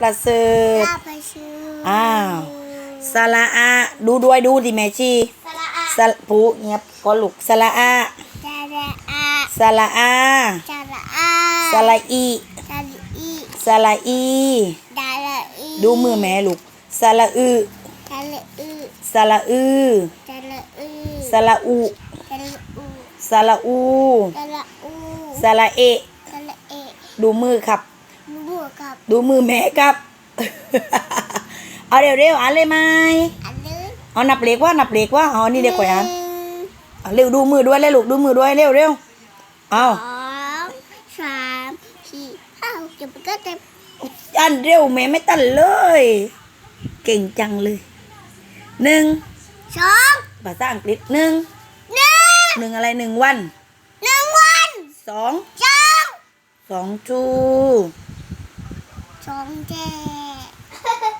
ประเสริฐลาไปชื่ออ้าวสระอาดูด้วยดูที่แม่ชีสระอาสระผูเงียบก็ลูกสระอาสระอาสระอาสระอาสระอีสระอีสระอีดาระอีดูมือแม่ลูกสระอือสระอือสระอือสระอือสระอูสระอูสระอูสระอูสระเอะสระเอะดูมือครับ บวกกับ ดูมือแม่ครับ เอาเร็วๆอ่านเลยไหมอันนี้เอานับเลขว่านับเลขว่าเอานี่เด็กกว่าอ่านหนึ่งเอาเร็วดูมือด้วยเลยลูกดูมือด้วยเร็วเร็วเอาสองสามสี่ห้าหกเจ็ดแปดเก้าสิบอันเร็วแม่ไม่ตันเลย เก่งจังเลยหนึ่งสองภาษาอังกฤษหนึ่งหนึ่งหนึ่งอะไรหนึ่งวันหนึ่งวันสองสองสองจู 虫子哈